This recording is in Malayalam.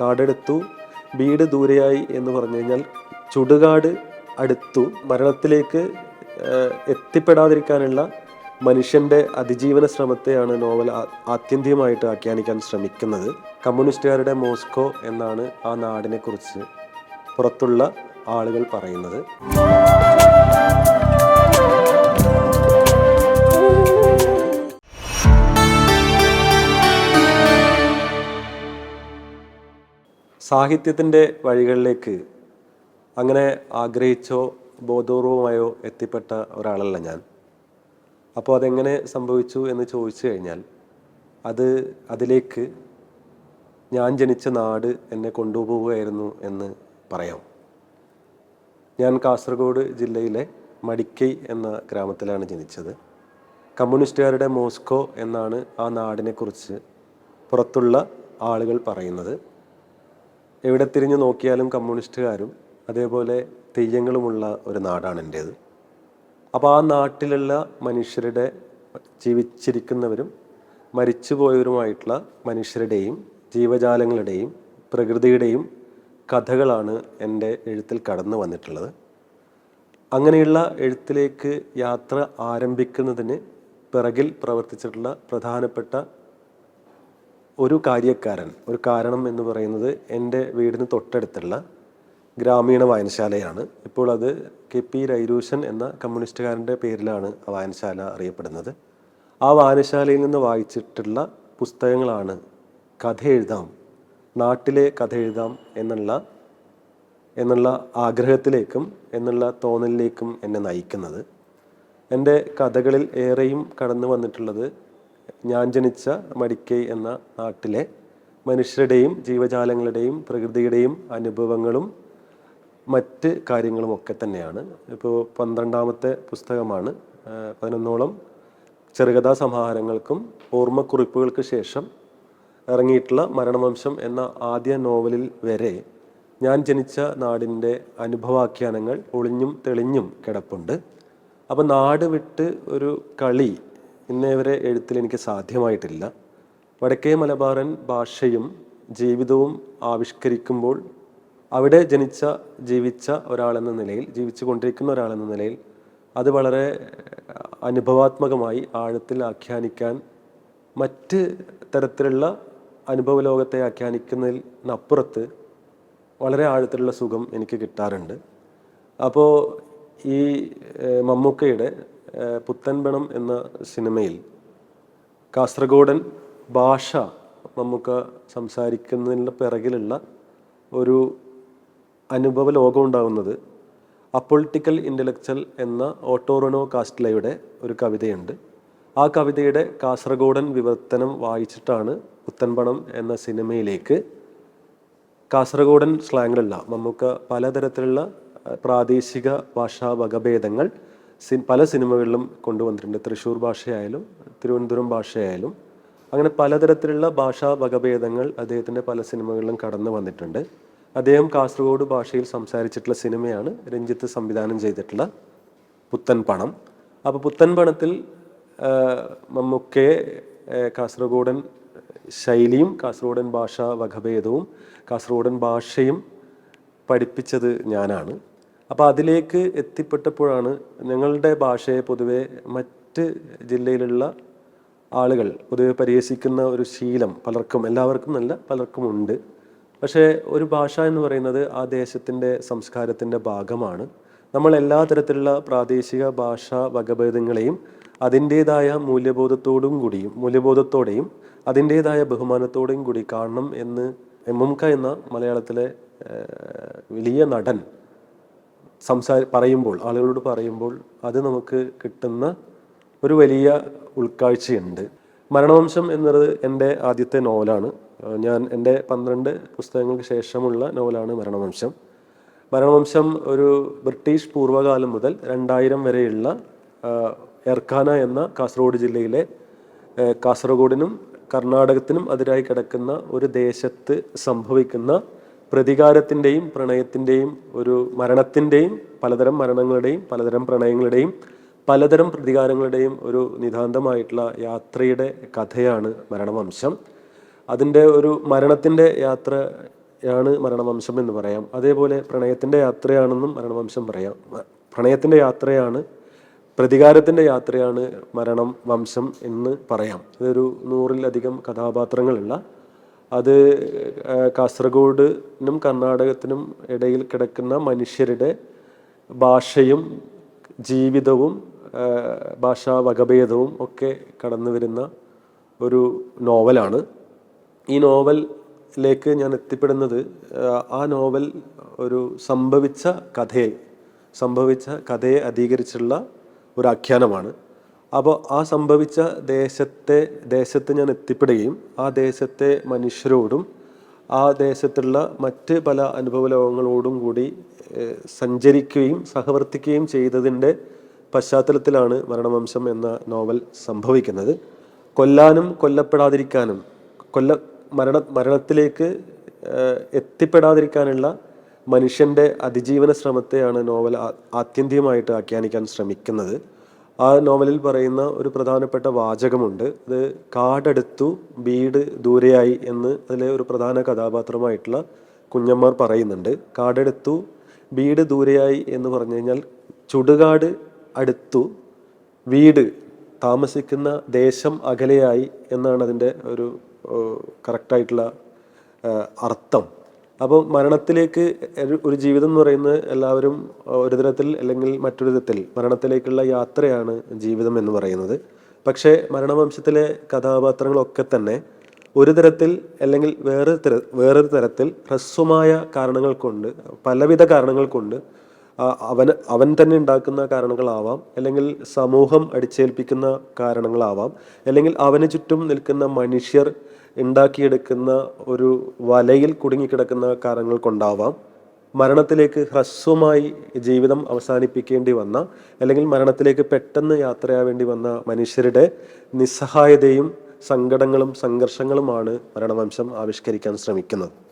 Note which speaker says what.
Speaker 1: കാടെടുത്തു. വീട് ദൂരെയായി എന്ന് പറഞ്ഞു കഴിഞ്ഞാൽ ചുടുകാട് അടുത്തു. മരണത്തിലേക്ക് എത്തിപ്പെടാതിരിക്കാനുള്ള മനുഷ്യന്റെ അതിജീവന ശ്രമത്തെയാണ് നോവൽ ആത്യന്തികമായിട്ട് ആഖ്യാനിക്കാൻ ശ്രമിക്കുന്നത്. കമ്മ്യൂണിസ്റ്റുകാരുടെ മോസ്കോ എന്നാണ് ആ നാടിനെ കുറിച്ച് പുറത്തുള്ള ആളുകൾ പറയുന്നത്. സാഹിത്യത്തിന്റെ വഴികളിലേക്ക് അങ്ങനെ ആഗ്രഹിച്ചോ ബോധപൂർവമായോ എത്തിപ്പെട്ട ഒരാളല്ല ഞാൻ. അപ്പോൾ അതെങ്ങനെ സംഭവിച്ചു എന്ന് ചോദിച്ചു കഴിഞ്ഞാൽ അത് അതിലേക്ക് ഞാൻ ജനിച്ച നാട് എന്നെ കൊണ്ടുപോവുകയായിരുന്നു എന്ന് പറയാം. ഞാൻ കാസർഗോഡ് ജില്ലയിലെ മടിക്കൈ എന്ന ഗ്രാമത്തിലാണ് ജനിച്ചത്. കമ്മ്യൂണിസ്റ്റുകാരുടെ മോസ്കോ എന്നാണ് ആ നാടിനെക്കുറിച്ച് പുറത്തുള്ള ആളുകൾ പറയുന്നത്. എവിടെ തിരിഞ്ഞു നോക്കിയാലും കമ്മ്യൂണിസ്റ്റുകാരും അതേപോലെ തെയ്യങ്ങളുമുള്ള ഒരു നാടാണ് എന്റേത്. അപ്പോൾ ആ നാട്ടിലുള്ള മനുഷ്യരുടെ ജീവിച്ചിരിക്കുന്നവരും മരിച്ചുപോയവരുമായിട്ടുള്ള മനുഷ്യരുടെയും ജീവജാലങ്ങളുടെയും പ്രകൃതിയുടെയും കഥകളാണ് എന്റെ എഴുത്തിൽ കടന്നു വന്നിട്ടുള്ളത്. അങ്ങനെയുള്ള എഴുത്തിലേക്ക് യാത്ര ആരംഭിക്കുന്നതിന് പിറകിൽ പ്രവർത്തിച്ചിട്ടുള്ള പ്രധാനപ്പെട്ട ഒരു കാര്യക്കാരൻ ഒരു കാരണം എന്ന് പറയുന്നത് എന്റെ വീടിന് തൊട്ടടുത്തുള്ള ഗ്രാമീണ വായനശാലയാണ്. ഇപ്പോൾ അത് കെ പി രൈരൂശൻ എന്ന കമ്മ്യൂണിസ്റ്റുകാരന്റെ പേരിലാണ് ആ വായനശാല അറിയപ്പെടുന്നത്. ആ വായനശാലയിൽ നിന്ന് വായിച്ചിട്ടുള്ള പുസ്തകങ്ങളാണ് കഥ എഴുതാം നാട്ടിലെ കഥ എഴുതാം എന്നുള്ള എന്നുള്ള ആഗ്രഹത്തിലേക്കും എന്നുള്ള തോന്നലിലേക്കും എന്നെ നയിക്കുന്നത്. എന്റെ കഥകളിൽ ഏറെയും കടന്നു വന്നിട്ടുള്ളത് ഞാൻ ജനിച്ച മടിക്കൈ എന്ന നാട്ടിലെ മനുഷ്യരുടെയും ജീവജാലങ്ങളുടെയും പ്രകൃതിയുടെയും അനുഭവങ്ങളും മറ്റ് കാര്യങ്ങളും ഒക്കെ തന്നെയാണ്. ഇപ്പോൾ പന്ത്രണ്ടാമത്തെ പുസ്തകമാണ്. പതിനൊന്നോളം ചെറുകഥാ സമാഹാരങ്ങൾക്കും ഓർമ്മക്കുറിപ്പുകൾക്ക് ശേഷം ഇറങ്ങിയിട്ടുള്ള മരണവംശം എന്ന ആദ്യ നോവലിൽ വരെ ഞാൻ ജനിച്ച നാടിന്റെ അനുഭവാഖ്യാനങ്ങൾ ഒളിഞ്ഞും തെളിഞ്ഞും കിടപ്പുണ്ട്. അപ്പോൾ നാട് വിട്ട് ഒരു കളി ഇന്നേ വരെ എഴുത്തിൽ എനിക്ക് സാധ്യമായിട്ടില്ല. വടക്കേ മലബാറൻ ഭാഷയും ജീവിതവും ആവിഷ്കരിക്കുമ്പോൾ അവിടെ ജനിച്ച ജീവിച്ച ഒരാളെന്ന നിലയിൽ ജീവിച്ചു കൊണ്ടിരിക്കുന്ന ഒരാളെന്ന നിലയിൽ അത് വളരെ അനുഭവാത്മകമായി ആഴത്തിൽ ആഖ്യാനിക്കാൻ മറ്റ് തരത്തിലുള്ള അനുഭവ ലോകത്തെ ആഖ്യാനിക്കുന്നതിനപ്പുറത്ത് വളരെ ആഴത്തിലുള്ള സുഖം എനിക്ക് കിട്ടാറുണ്ട്. അപ്പോൾ ഈ മമ്മൂക്കയുടെ പുത്തൻപണം എന്ന സിനിമയിൽ കാസർഗോഡൻ ഭാഷ നമുക്ക് സംസാരിക്കുന്നതിന്റെ പിറകിലുള്ള ഒരു അനുഭവ ലോകം ഉണ്ടാകുന്നത് അപ്പൊളിറ്റിക്കൽ ഇന്റലക്ച്വൽ എന്ന ഓട്ടോറോണോ കാസ്റ്റ്ലയുടെ ഒരു കവിതയുണ്ട്. ആ കവിതയുടെ കാസർഗോഡൻ വിവർത്തനം വായിച്ചിട്ടാണ് പുത്തൻപണം എന്ന സിനിമയിലേക്ക് കാസർഗോഡൻ സ്ലാങ്ങിലുള്ള നമുക്ക് പലതരത്തിലുള്ള പ്രാദേശിക ഭാഷാ വകഭേദങ്ങൾ പല സിനിമകളിലും കൊണ്ടുവന്നിട്ടുണ്ട്. തൃശ്ശൂർ ഭാഷയായാലും തിരുവനന്തപുരം ഭാഷയായാലും. അങ്ങനെ പലതരത്തിലുള്ള ഭാഷാ വകഭേദങ്ങൾ അദ്ദേഹത്തിന്റെ പല സിനിമകളിലും കടന്നു വന്നിട്ടുണ്ട്. അദ്ദേഹം കാസർഗോഡ് ഭാഷയിൽ സംസാരിച്ചിട്ടുള്ള സിനിമയാണ് രഞ്ജിത്ത് സംവിധാനം ചെയ്തിട്ടുള്ള പുത്തൻ പണം. അപ്പോൾ പുത്തൻ പണത്തിൽ മമ്മൂക്കെ കാസർഗോഡൻ ശൈലിയും കാസർഗോഡൻ ഭാഷാ വകഭേദവും കാസർഗോഡൻ ഭാഷയും പഠിപ്പിച്ചത് ഞാനാണ്. അപ്പോൾ അതിലേക്ക് എത്തിപ്പെട്ടപ്പോഴാണ് ഞങ്ങളുടെ ഭാഷയെ പൊതുവെ മറ്റ് ജില്ലയിലുള്ള ആളുകൾ പൊതുവെ പരിഹസിക്കുന്ന ഒരു ശീലം പലർക്കും എല്ലാവർക്കും നല്ല പലർക്കും ഉണ്ട് പക്ഷേ ഒരു ഭാഷ എന്ന് പറയുന്നത് ആ ദേശത്തിന്റെ സംസ്കാരത്തിന്റെ ഭാഗമാണ്. നമ്മൾ എല്ലാ തരത്തിലുള്ള പ്രാദേശിക ഭാഷാ വകഭേദങ്ങളെയും അതിന്റേതായ മൂല്യബോധത്തോടും കൂടിയും മൂല്യബോധത്തോടെയും അതിന്റേതായ ബഹുമാനത്തോടെയും കൂടി കാണണം എന്ന് എം എം എന്ന മലയാളത്തിലെ വലിയ നടൻ സംസാര പറയുമ്പോൾ ആളുകളോട് പറയുമ്പോൾ അത് നമുക്ക് കിട്ടുന്ന ഒരു വലിയ ഉൾക്കാഴ്ചയുണ്ട്. മരണവംശം എന്നത് എന്റെ ആദ്യത്തെ നോവലാണ്. ഞാൻ എന്റെ പന്ത്രണ്ട് പുസ്തകങ്ങൾക്ക് ശേഷമുള്ള നോവലാണ് മരണവംശം. മരണവംശം ഒരു ബ്രിട്ടീഷ് പൂർവകാലം മുതൽ രണ്ടായിരം വരെയുള്ള എർഖാന എന്ന കാസർഗോഡ് ജില്ലയിലെ കാസർഗോഡിനും കർണാടകത്തിനും അതിരായി കിടക്കുന്ന ഒരു ദേശത്ത് സംഭവിക്കുന്ന പ്രതികാരത്തിന്റെയും പ്രണയത്തിന്റെയും ഒരു മരണത്തിന്റെയും പലതരം മരണങ്ങളുടെയും പലതരം പ്രണയങ്ങളുടെയും പലതരം പ്രതികാരങ്ങളുടെയും ഒരു നിതാന്തമായിട്ടുള്ള യാത്രയുടെ കഥയാണ് മരണവംശം. അതിന്റെ ഒരു മരണത്തിന്റെ യാത്രയാണ് മരണവംശം എന്ന് പറയാം. അതേപോലെ പ്രണയത്തിന്റെ യാത്രയാണെന്നും മരണവംശം പറയാം. പ്രണയത്തിന്റെ യാത്രയാണ് പ്രതികാരത്തിന്റെ യാത്രയാണ് മരണം വംശം എന്ന് പറയാം. ഇതൊരു നൂറിലധികം കഥാപാത്രങ്ങളുള്ള അത് കാസർഗോഡിനും കർണാടകത്തിനും ഇടയിൽ കിടക്കുന്ന മനുഷ്യരുടെ ഭാഷയും ജീവിതവും ഭാഷാ വകഭേദവും ഒക്കെ കടന്നു വരുന്ന ഒരു നോവലാണ്. ഈ നോവലിലേക്ക് ഞാൻ എത്തിപ്പെടുന്നത് ആ നോവൽ ഒരു സംഭവിച്ച കഥയെ സംഭവിച്ച കഥയെ അധികരിച്ചുള്ള ഒരു ആഖ്യാനമാണ്. അപ്പോൾ ആ സംഭവിച്ച ദേശത്തെ ദേശത്ത് ഞാൻ എത്തിപ്പെടുകയും ആ ദേശത്തെ മനുഷ്യരോടും ആ ദേശത്തുള്ള മറ്റ് പല അനുഭവ ലോകങ്ങളോടും കൂടി സഞ്ചരിക്കുകയും സഹവർത്തിക്കുകയും ചെയ്തതിന്റെ പശ്ചാത്തലത്തിലാണ് മരണവംശം എന്ന നോവൽ സംഭവിക്കുന്നത്. കൊല്ലാനും കൊല്ലപ്പെടാതിരിക്കാനും കൊല്ല മരണ മരണത്തിലേക്ക് എത്തിപ്പെടാതിരിക്കാനുള്ള മനുഷ്യന്റെ അതിജീവന ശ്രമത്തെയാണ് നോവൽ ആത്യന്തികമായിട്ട് ആഖ്യാനിക്കാൻ ശ്രമിക്കുന്നത്. ആ നോവലിൽ പറയുന്ന ഒരു പ്രധാനപ്പെട്ട വാചകമുണ്ട്. അത് കാടടുത്തു വീട് ദൂരെയായി എന്ന് അതിലെ ഒരു പ്രധാന കഥാപാത്രമായിട്ടുള്ള കുഞ്ഞന്മാർ പറയുന്നുണ്ട്. കാടെടുത്തു വീട് ദൂരെയായി എന്ന് പറഞ്ഞു കഴിഞ്ഞാൽ ചുടുകാട് അടുത്തു വീട് താമസിക്കുന്ന ദേശം അകലെയായി എന്നാണ് അതിന്റെ ഒരു കറക്റ്റായിട്ടുള്ള അർത്ഥം. അപ്പോൾ മരണത്തിലേക്ക് ഒരു- ജീവിതം എന്ന് പറയുന്നത് എല്ലാവരും ഒരു തരത്തിൽ അല്ലെങ്കിൽ മറ്റൊരു വിധത്തിൽ മരണത്തിലേക്കുള്ള യാത്രയാണ് ജീവിതം എന്ന് പറയുന്നത്. പക്ഷേ മരണവംശത്തിലെ കഥാപാത്രങ്ങളൊക്കെ തന്നെ ഒരു തരത്തിൽ അല്ലെങ്കിൽ വേറെ തര വേറൊരു തരത്തിൽ ഹ്രസ്വമായ കാരണങ്ങൾ കൊണ്ട് പലവിധ കാരണങ്ങൾ കൊണ്ട് അവൻ അവൻ തന്നെ ഉണ്ടാക്കുന്ന കാരണങ്ങളാവാം. അല്ലെങ്കിൽ സമൂഹം അടിച്ചേൽപ്പിക്കുന്ന കാരണങ്ങളാവാം. അല്ലെങ്കിൽ അവന് ചുറ്റും നിൽക്കുന്ന മനുഷ്യർ ഉണ്ടാക്കിയെടുക്കുന്ന ഒരു വലയിൽ കുടുങ്ങിക്കിടക്കുന്ന കാരണങ്ങൾ കൊണ്ടാവാം. മരണത്തിലേക്ക് ഹ്രസ്വമായി ജീവിതം അവസാനിപ്പിക്കേണ്ടി വന്ന അല്ലെങ്കിൽ മരണത്തിലേക്ക് പെട്ടെന്ന് യാത്രയാവേണ്ടി വന്ന മനുഷ്യരുടെ നിസ്സഹായതയും സങ്കടങ്ങളും സംഘർഷങ്ങളുമാണ് മരണവംശം ആവിഷ്കരിക്കാൻ ശ്രമിക്കുന്നത്.